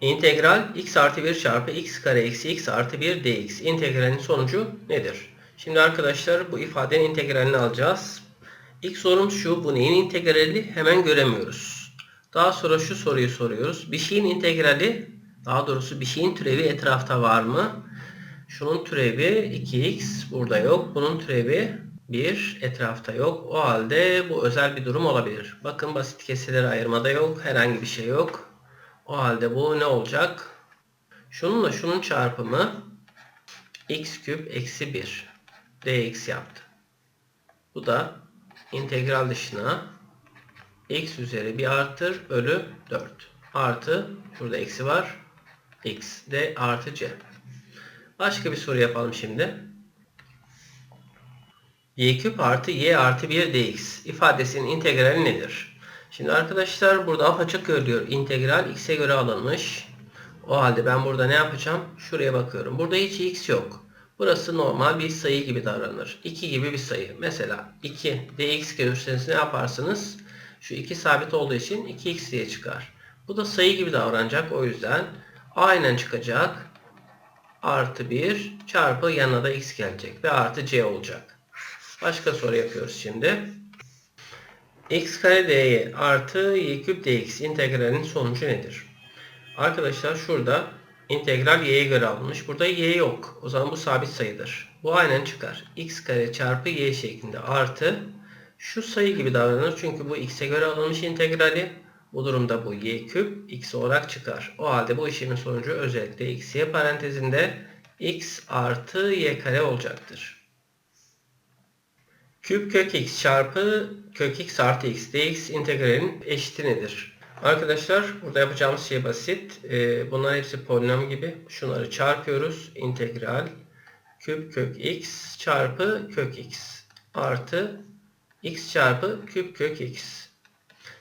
İntegral x artı 1 çarpı x kare eksi x artı 1 dx. İntegralin sonucu nedir? Şimdi arkadaşlar bu ifadenin integralini alacağız. İlk sorumuz şu. Bu neyin integrali? Hemen göremiyoruz. Daha sonra şu soruyu soruyoruz. Bir şeyin integrali daha doğrusu bir şeyin türevi etrafta var mı? Şunun türevi 2x burada yok. Bunun türevi 1 etrafta yok. O halde bu özel bir durum olabilir. Bakın basit kesirleri ayırmada yok. Herhangi bir şey yok. O halde bu ne olacak? Şununla şunun çarpımı x küp eksi 1 dx yaptı. Bu da integral dışına x üzeri 1 artır bölü 4 artı şurada eksi var x de artı c. Başka bir soru yapalım şimdi. y küp artı y artı 1 dx ifadesinin integrali nedir? Şimdi arkadaşlar burada apaçık görülüyor. İntegral x'e göre alınmış. O halde ben burada ne yapacağım? Şuraya bakıyorum. Burada hiç x yok. Burası normal bir sayı gibi davranır. 2 gibi bir sayı. Mesela 2 dx görürseniz ne yaparsınız? Şu 2 sabit olduğu için 2x diye çıkar. Bu da sayı gibi davranacak. O yüzden aynen çıkacak. Artı 1 çarpı yanına da x gelecek. Ve artı c olacak. Başka soru yapıyoruz şimdi. X kare dy artı y küp dx integralinin sonucu nedir? Arkadaşlar şurada integral y'ye göre alınmış. Burada y yok. O zaman bu sabit sayıdır. Bu aynen çıkar. x kare çarpı y şeklinde artı şu sayı gibi davranır. Çünkü bu x'e göre alınmış integrali. Bu durumda bu y küp x olarak çıkar. O halde bu işlemin sonucu özellikle x y parantezinde x artı y kare olacaktır. Küp kök x çarpı kök x artı x dx integralin eşiti nedir? Arkadaşlar burada yapacağımız şey basit. Ee, bunlar hepsi polinom gibi. Şunları çarpıyoruz. İntegral küp kök x çarpı kök x artı x çarpı küp kök x.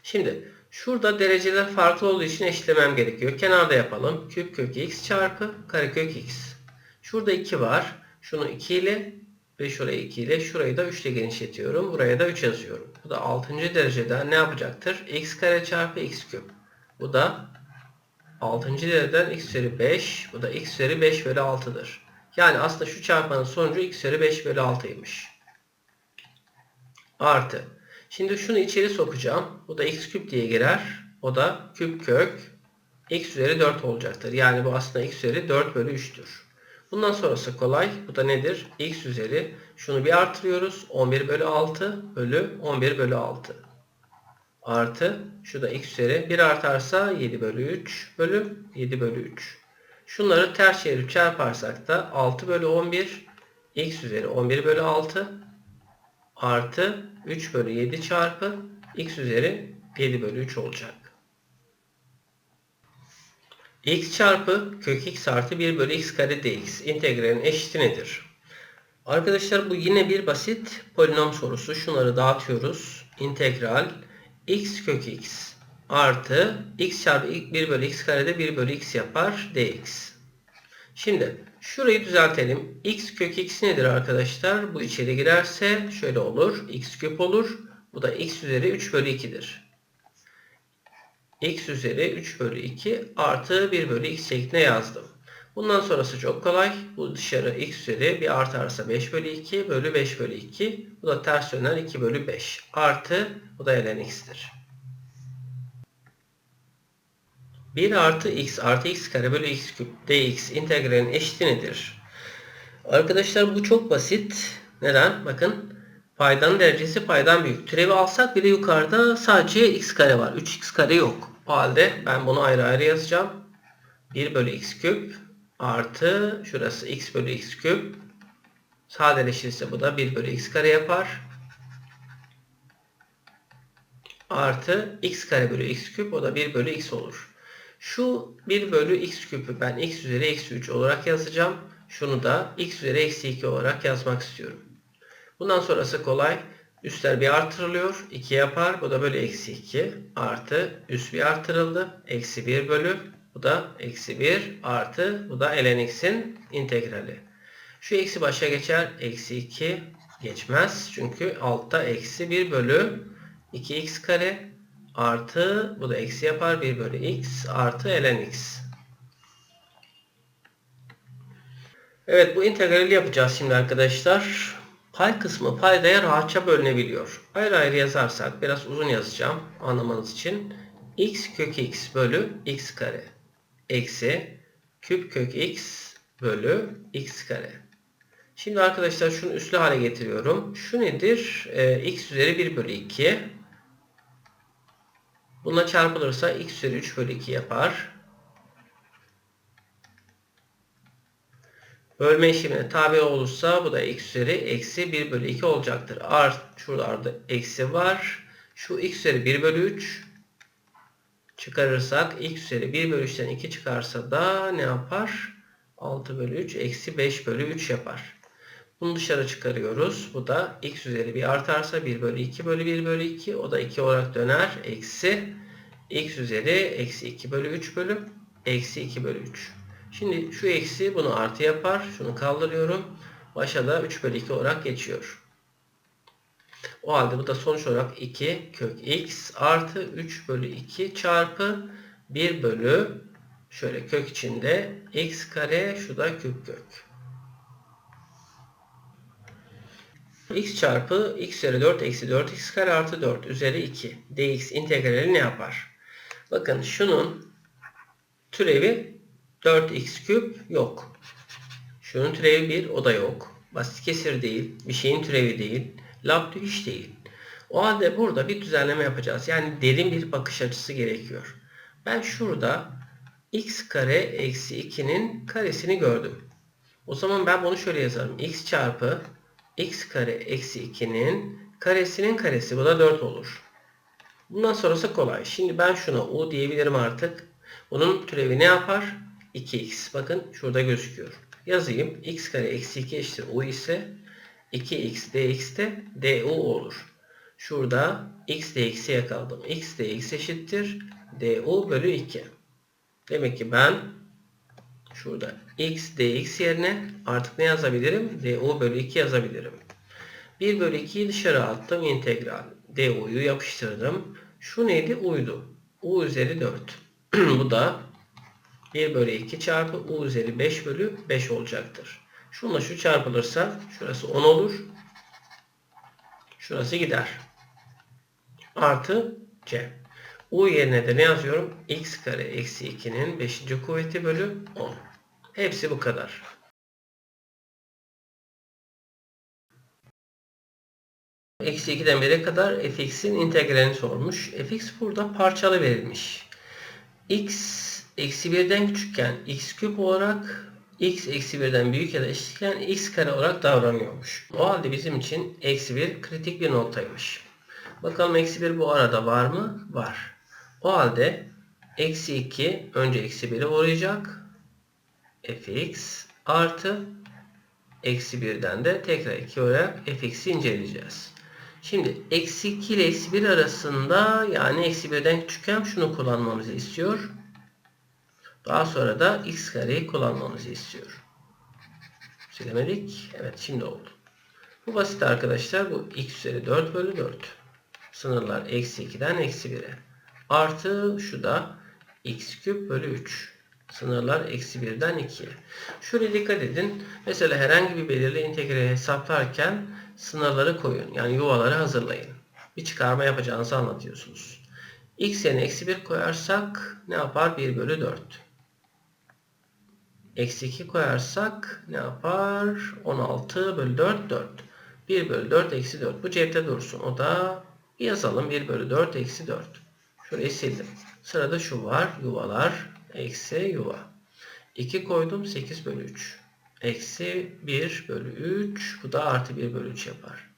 Şimdi şurada dereceler farklı olduğu için eşitlemem gerekiyor. Kenarda yapalım. Küp kök x çarpı karekök x. Şurada 2 var. Şunu 2 ile ve şurayı 2 ile şurayı da 3 ile genişletiyorum. Buraya da 3 yazıyorum. Bu da 6. dereceden ne yapacaktır? x kare çarpı x küp. Bu da 6. dereceden x üzeri 5. Bu da x üzeri 5 bölü 6'dır. Yani aslında şu çarpmanın sonucu x üzeri 5 bölü 6'ymış. Artı. Şimdi şunu içeri sokacağım. Bu da x küp diye girer. O da küp kök x üzeri 4 olacaktır. Yani bu aslında x üzeri 4 bölü 3'tür. Bundan sonrası kolay. Bu da nedir? x üzeri. Şunu bir artırıyoruz. 11 bölü 6 bölü 11 bölü 6. Artı. Şu da x üzeri. 1 artarsa 7 bölü 3 bölü 7 bölü 3. Şunları ters çevirip çarparsak da 6 bölü 11 x üzeri 11 bölü 6 artı 3 bölü 7 çarpı x üzeri 7 bölü 3 olacak. X çarpı kök x artı 1 bölü x kare dx integralin eşiti nedir? Arkadaşlar bu yine bir basit polinom sorusu. Şunları dağıtıyoruz. İntegral x kök x artı x çarpı 1 bölü x karede 1 bölü x yapar dx. Şimdi şurayı düzeltelim. x kök x nedir arkadaşlar? Bu içeri girerse şöyle olur. x küp olur. Bu da x üzeri 3 bölü 2'dir x üzeri 3 bölü 2 artı 1 bölü x şeklinde yazdım. Bundan sonrası çok kolay. Bu dışarı x üzeri bir artarsa 5 bölü 2 bölü 5 bölü 2. Bu da ters döner 2 bölü 5. Artı bu da ln x'tir. 1 artı x artı x kare bölü x küp dx integralin eşiti nedir? Arkadaşlar bu çok basit. Neden? Bakın paydanın derecesi paydan büyük. Türevi alsak bile yukarıda sadece x kare var. 3x kare yok. O halde ben bunu ayrı ayrı yazacağım. 1 bölü x küp artı şurası x bölü x küp sadeleşirse bu da 1 bölü x kare yapar. Artı x kare bölü x küp o da 1 bölü x olur. Şu 1 bölü x küpü ben x üzeri eksi 3 olarak yazacağım. Şunu da x üzeri eksi 2 olarak yazmak istiyorum. Bundan sonrası kolay. Üstler bir artırılıyor. 2 yapar. Bu da böyle eksi 2 artı üst bir artırıldı. Eksi 1 bölü. Bu da eksi 1 artı. Bu da ln x'in integrali. Şu eksi başa geçer. Eksi 2 geçmez. Çünkü altta eksi 1 bölü 2x kare artı bu da eksi yapar 1 bölü x artı ln x. Evet bu integrali yapacağız şimdi arkadaşlar. Pay kısmı paydaya rahatça bölünebiliyor. Ayrı ayrı yazarsak biraz uzun yazacağım anlamanız için. x kök x bölü x kare eksi küp kök x bölü x kare. Şimdi arkadaşlar şunu üslü hale getiriyorum. Şu nedir? Ee, x üzeri 1 bölü 2. Bununla çarpılırsa x üzeri 3 bölü 2 yapar. Bölme işlemine tabi olursa bu da x üzeri eksi 1 bölü 2 olacaktır. Art, şurada eksi var. Şu x üzeri 1 bölü 3 çıkarırsak x üzeri 1 bölü 3'ten 2 çıkarsa da ne yapar? 6 bölü 3 eksi 5 bölü 3 yapar. Bunu dışarı çıkarıyoruz. Bu da x üzeri 1 artarsa 1 bölü 2 bölü 1 bölü 2. O da 2 olarak döner. Eksi x üzeri eksi 2 bölü 3 bölü eksi 2 bölü 3. Şimdi şu eksi bunu artı yapar. Şunu kaldırıyorum. Başa da 3 bölü 2 olarak geçiyor. O halde bu da sonuç olarak 2 kök x artı 3 bölü 2 çarpı 1 bölü şöyle kök içinde x kare şu da küp kök. x çarpı x üzeri 4 eksi 4x kare artı 4 üzeri 2 dx integrali ne yapar? Bakın şunun türevi 4x küp yok. Şunun türevi 1 o da yok. Basit kesir değil. Bir şeyin türevi değil. Labdü hiç değil. O halde burada bir düzenleme yapacağız. Yani derin bir bakış açısı gerekiyor. Ben şurada x kare eksi 2'nin karesini gördüm. O zaman ben bunu şöyle yazarım. x çarpı x kare eksi 2'nin karesinin karesi. Bu da 4 olur. Bundan sonrası kolay. Şimdi ben şuna u diyebilirim artık. Bunun türevi ne yapar? 2x. Bakın şurada gözüküyor. Yazayım. x kare eksi 2 eşittir u ise 2x dx de du olur. Şurada x dx'i yakaladım. x dx eşittir du bölü 2. Demek ki ben şurada x dx yerine artık ne yazabilirim? du bölü 2 yazabilirim. 1 bölü 2'yi dışarı attım. integral du'yu yapıştırdım. Şu neydi? U'ydu. u üzeri 4. Bu da 1 bölü 2 çarpı u üzeri 5 bölü 5 olacaktır. Şunla şu çarpılırsa şurası 10 olur. Şurası gider. Artı c. u yerine de ne yazıyorum? x kare eksi 2'nin 5. kuvveti bölü 10. Hepsi bu kadar. Eksi 2'den 1'e kadar fx'in integralini sormuş. fx burada parçalı verilmiş. x eksi 1'den küçükken x küp olarak x eksi 1'den büyük ya da eşitken x kare olarak davranıyormuş. O halde bizim için eksi 1 kritik bir noktaymış. Bakalım eksi 1 bu arada var mı? Var. O halde eksi 2 önce eksi 1'e uğrayacak. fx artı eksi 1'den de tekrar 2 olarak fx'i inceleyeceğiz. Şimdi eksi 2 ile eksi 1 arasında yani eksi 1'den küçükken şunu kullanmamızı istiyor. Daha sonra da x kareyi kullanmamızı istiyor. Silemedik. Evet şimdi oldu. Bu basit arkadaşlar. Bu x üzeri 4 bölü 4. Sınırlar eksi 2'den eksi 1'e. Artı şu da x küp bölü 3. Sınırlar eksi 1'den 2'ye. Şöyle dikkat edin. Mesela herhangi bir belirli integreyi hesaplarken sınırları koyun. Yani yuvaları hazırlayın. Bir çıkarma yapacağınızı anlatıyorsunuz. x yerine eksi 1 koyarsak ne yapar? 1 bölü 4. Eksi 2 koyarsak ne yapar? 16 bölü 4 4. 1 bölü 4 eksi 4. Bu cepte dursun. O da yazalım. 1 bölü 4 eksi 4. Şurayı sildim. Sırada şu var. Yuvalar. Eksi yuva. 2 koydum. 8 bölü 3. Eksi 1 bölü 3. Bu da artı 1 bölü 3 yapar.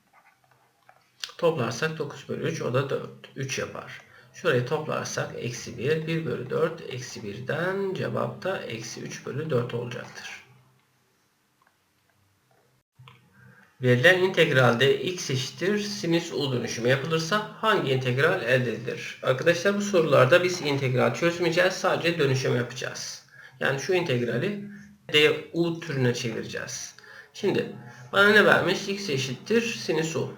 Toplarsak 9 bölü 3. O da 4. 3 yapar. Şurayı toplarsak eksi 1, 1 bölü 4, eksi 1'den cevap da eksi 3 bölü 4 olacaktır. Verilen integralde x eşittir sinüs u dönüşümü yapılırsa hangi integral elde edilir? Arkadaşlar bu sorularda biz integral çözmeyeceğiz. Sadece dönüşüm yapacağız. Yani şu integrali du türüne çevireceğiz. Şimdi bana ne vermiş? x eşittir sinüs u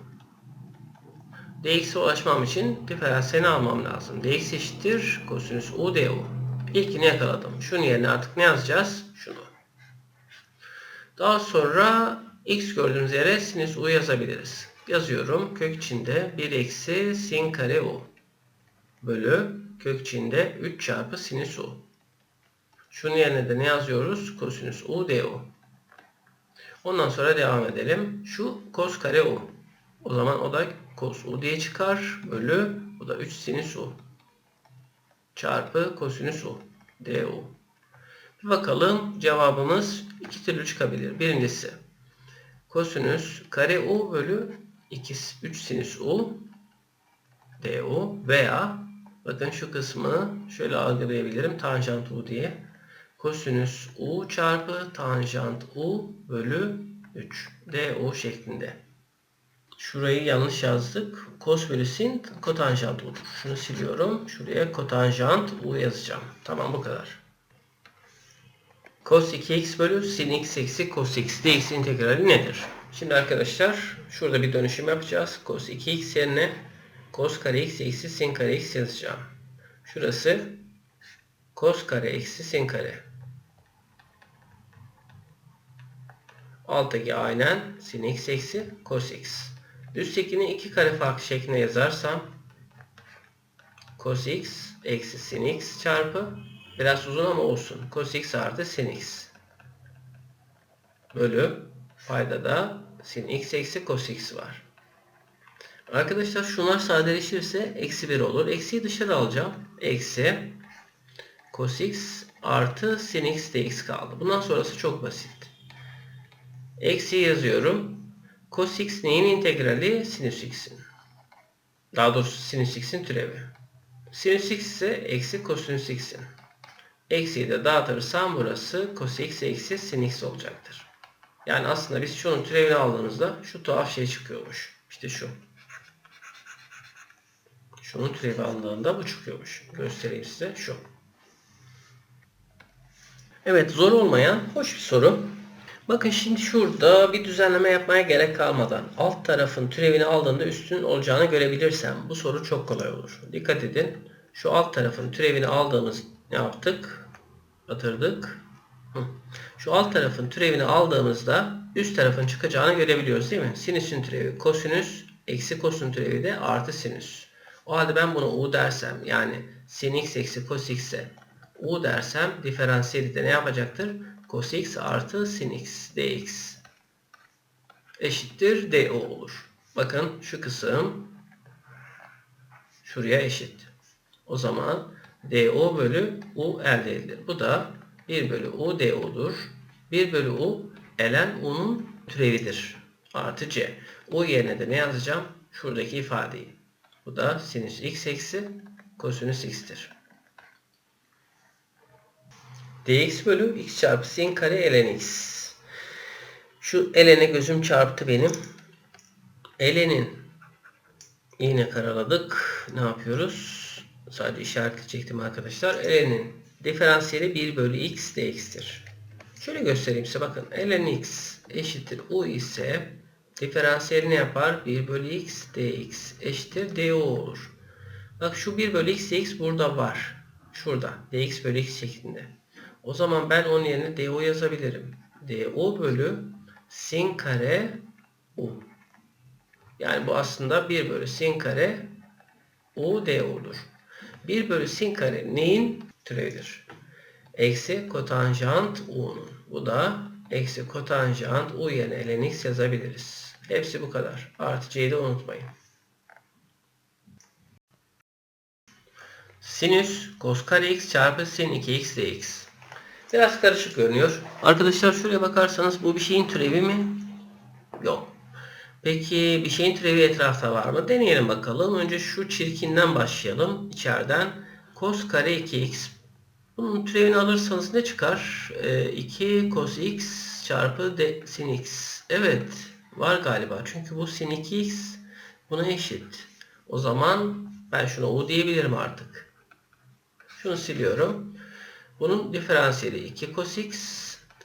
dx'e ulaşmam için diferansiyelini almam lazım. dx eşittir kosinüs u du. İlkini yakaladım. Şunun yerine artık ne yazacağız? Şunu. Daha sonra x gördüğümüz yere sinüs u yazabiliriz. Yazıyorum. Kök içinde 1 eksi sin kare u bölü kök içinde 3 çarpı sinüs u. Şunun yerine de ne yazıyoruz? Kosinüs u du. Ondan sonra devam edelim. Şu kos kare u. O zaman o da kos u diye çıkar. Bölü bu da 3 sinüs u. Çarpı kosinüs u. du. Bir bakalım cevabımız iki türlü çıkabilir. Birincisi kosinüs kare u bölü 2, 3 sinüs u du veya bakın şu kısmı şöyle algılayabilirim tanjant u diye. Kosinüs u çarpı tanjant u bölü 3 du şeklinde. Şurayı yanlış yazdık. Kos bölü sin kotanjant u'dur. Şunu siliyorum. Şuraya kotanjant u yazacağım. Tamam bu kadar. Cos 2x bölü sin x eksi cos x dx integrali nedir? Şimdi arkadaşlar şurada bir dönüşüm yapacağız. Cos 2x yerine cos kare x eksi sin kare x yazacağım. Şurası cos kare eksi sin kare. Alttaki aynen sin x eksi cos x. Üsttekini iki kare farklı şeklinde yazarsam cos x eksi sin x çarpı biraz uzun ama olsun. cos x artı sin x bölü payda da sin x eksi cos x var. Arkadaşlar şunlar sadeleşirse eksi 1 olur. Eksiyi dışarı alacağım. Eksi cos x artı sin x dx kaldı. Bundan sonrası çok basit. Eksi yazıyorum. Cos x neyin integrali? Sinüs x'in. Daha doğrusu sinüs x'in türevi. Sinüs x ise eksi kosinüs x'in. Eksiyi de dağıtırsam burası cos x eksi sin x olacaktır. Yani aslında biz şunun türevini aldığımızda şu tuhaf şey çıkıyormuş. İşte şu. Şunun türevi aldığında bu çıkıyormuş. Göstereyim size şu. Evet zor olmayan hoş bir soru. Bakın şimdi şurada bir düzenleme yapmaya gerek kalmadan alt tarafın türevini aldığında üstün olacağını görebilirsem bu soru çok kolay olur. Dikkat edin. Şu alt tarafın türevini aldığımız ne yaptık? Batırdık. Şu alt tarafın türevini aldığımızda üst tarafın çıkacağını görebiliyoruz değil mi? Sinüsün türevi kosinüs eksi kosin türevi de artı sinüs. O halde ben bunu u dersem yani sin x eksi cos x'e u dersem diferansiyeli de ne yapacaktır? Cos x artı sin x dx eşittir do olur. Bakın şu kısım şuraya eşit. O zaman do bölü u elde edilir. Bu da 1 bölü u do'dur. 1 bölü u ln u'nun türevidir. Artı c. u yerine de ne yazacağım? Şuradaki ifadeyi. Bu da sinüs x eksi kosinüs x'tir dx bölü x çarpı sin kare ln x. Şu ln'e gözüm çarptı benim. ln'in yine karaladık. Ne yapıyoruz? Sadece işaretleyecektim arkadaşlar. ln'in diferansiyeli 1 bölü x dx'tir. Şöyle göstereyim size bakın. ln x eşittir u ise diferansiyeli ne yapar? 1 bölü x dx eşittir du olur. Bak şu 1 bölü x dx burada var. Şurada. dx bölü x şeklinde. O zaman ben onun yerine du yazabilirim. du bölü sin kare u. Yani bu aslında 1 bölü sin kare u du'dur. 1 bölü sin kare neyin türevidir? Eksi kotanjant u'nun. Bu da eksi kotanjant u yerine ln x yazabiliriz. Hepsi bu kadar. Artı c'yi de unutmayın. Sinüs cos kare x çarpı sin 2x dx. Biraz karışık görünüyor. Arkadaşlar şuraya bakarsanız bu bir şeyin türevi mi? Yok. Peki bir şeyin türevi etrafta var mı? Deneyelim bakalım. Önce şu çirkinden başlayalım. İçeriden cos kare 2x. Bunun türevini alırsanız ne çıkar? Ee, 2 cos x çarpı de sin x. Evet. Var galiba. Çünkü bu sin 2x buna eşit. O zaman ben şuna u diyebilirim artık. Şunu siliyorum. Bunun diferansiyeli 2 cos x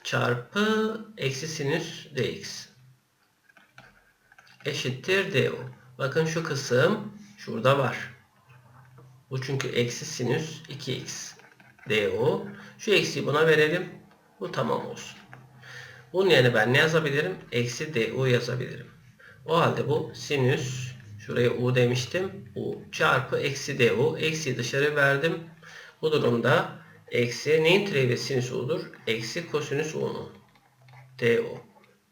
çarpı eksi sinüs dx eşittir du. Bakın şu kısım şurada var. Bu çünkü eksi sinüs 2x du. Şu eksiği buna verelim. Bu tamam olsun. Bunun yerine ben ne yazabilirim? Eksi du yazabilirim. O halde bu sinüs şuraya u demiştim. u çarpı eksi du. Eksi dışarı verdim. Bu durumda eksi neyin türevi sinüs u'dur? Eksi kosinüs u'nun. du.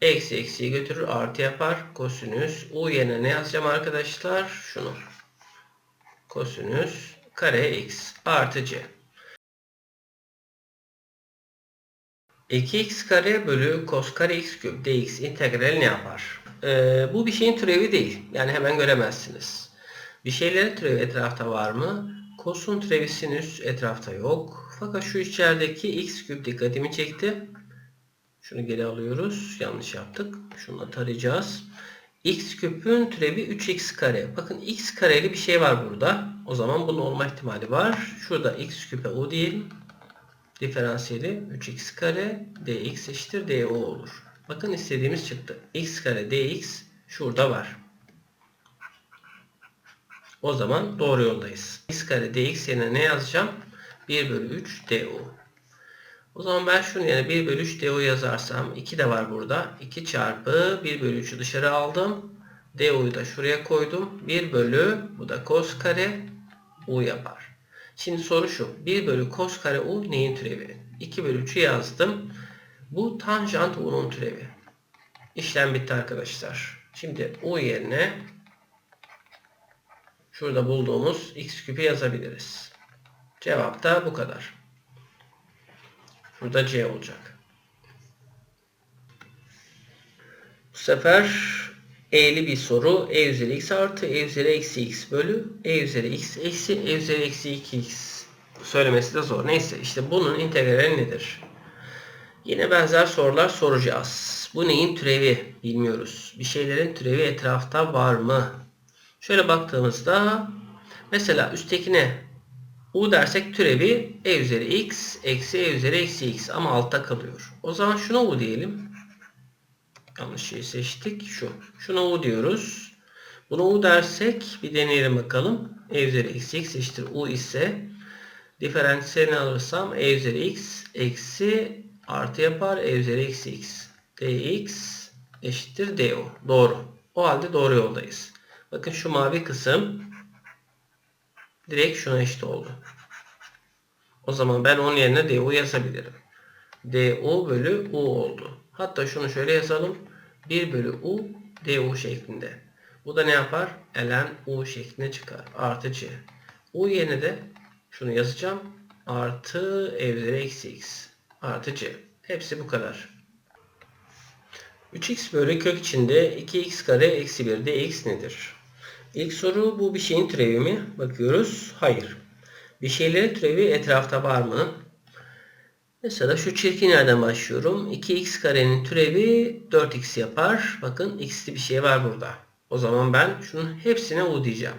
Eksi eksiyi götürür artı yapar. Kosinüs u yerine ne yazacağım arkadaşlar? Şunu. Kosinüs kare x artı c. 2x kare bölü cos kare x küp dx integrali ne yapar? Ee, bu bir şeyin türevi değil. Yani hemen göremezsiniz. Bir şeylerin türevi etrafta var mı? Cos'un türevi sinüs etrafta yok. Fakat şu içerideki x küp dikkatimi çekti. Şunu geri alıyoruz. Yanlış yaptık. Şunu tarayacağız. x küpün türevi 3x kare. Bakın x kareli bir şey var burada. O zaman bunun olma ihtimali var. Şurada x küpe u diyelim diferansiyeli 3x kare dx eşittir du olur. Bakın istediğimiz çıktı. x kare dx şurada var. O zaman doğru yoldayız. x kare dx yerine ne yazacağım? 1 bölü 3 du. O zaman ben şunu yerine 1 bölü 3 du yazarsam 2 de var burada. 2 çarpı 1 bölü 3'ü dışarı aldım. du'yu da şuraya koydum. 1 bölü bu da cos kare u yapar. Şimdi soru şu. 1 bölü cos kare u neyin türevi? 2 bölü 3'ü yazdım. Bu tanjant u'nun türevi. İşlem bitti arkadaşlar. Şimdi u yerine şurada bulduğumuz x küpü yazabiliriz. Cevap da bu kadar. Burada c olacak. Bu sefer E'li bir soru. E üzeri x artı E üzeri eksi x bölü E üzeri x eksi E üzeri eksi 2x. Söylemesi de zor. Neyse işte bunun integrali nedir? Yine benzer sorular soracağız. Bu neyin türevi bilmiyoruz. Bir şeylerin türevi etrafta var mı? Şöyle baktığımızda mesela üsttekine u dersek türevi e üzeri x eksi e üzeri eksi x ama altta kalıyor. O zaman şuna u diyelim. Yanlış şeyi seçtik. Şu. Şuna u diyoruz. Buna u dersek bir deneyelim bakalım. E üzeri eksi x eşittir u ise diferansiyelini alırsam e üzeri x eksi artı yapar. E üzeri eksi x dx eşittir du. Doğru. O halde doğru yoldayız. Bakın şu mavi kısım direkt şuna eşit oldu. O zaman ben onun yerine du yazabilirim. du bölü u oldu. Hatta şunu şöyle yazalım. 1 bölü u du şeklinde. Bu da ne yapar? ln u şeklinde çıkar. Artı c. u yerine de şunu yazacağım. Artı e üzeri eksi x. Artı c. Hepsi bu kadar. 3x bölü kök içinde 2x kare eksi 1 dx nedir? İlk soru bu bir şeyin türevi mi? Bakıyoruz. Hayır. Bir şeylerin türevi etrafta var mı? Mesela şu çirkin yerden başlıyorum. 2x karenin türevi 4x yapar. Bakın x'li bir şey var burada. O zaman ben şunun hepsine u diyeceğim.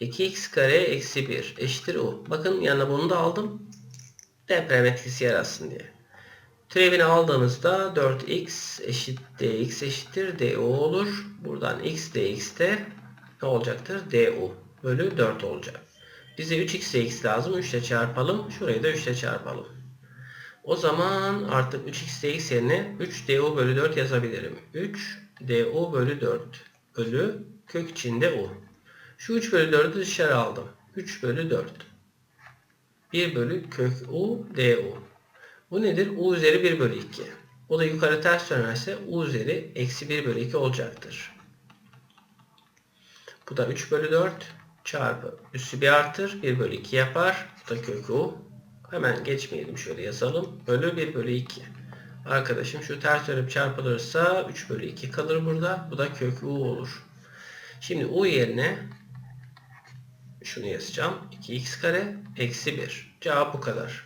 2x kare eksi 1 eşittir u. Bakın yanına bunu da aldım. Deprem etkisi yaratsın diye. Türevini aldığımızda 4x eşit dx eşittir du olur. Buradan x dx de ne olacaktır? du bölü 4 olacak. Bize 3x dx lazım. 3 ile çarpalım. Şurayı da 3 ile çarpalım. O zaman artık 3x dx yerine 3 du bölü 4 yazabilirim. 3 du bölü 4 bölü kök içinde u. Şu 3 bölü 4'ü dışarı aldım. 3 bölü 4. 1 bölü kök u du. Bu nedir? u üzeri 1 bölü 2. O da yukarı ters dönerse u üzeri eksi 1 bölü 2 olacaktır. Bu da 3 bölü 4 çarpı üssü bir artır. 1 bölü 2 yapar. Bu da kök u. Hemen geçmeyelim şöyle yazalım. Bölü 1 bölü 2. Arkadaşım şu ters dönüp çarpılırsa 3 bölü 2 kalır burada. Bu da kök u olur. Şimdi u yerine şunu yazacağım. 2x kare eksi 1. Cevap bu kadar.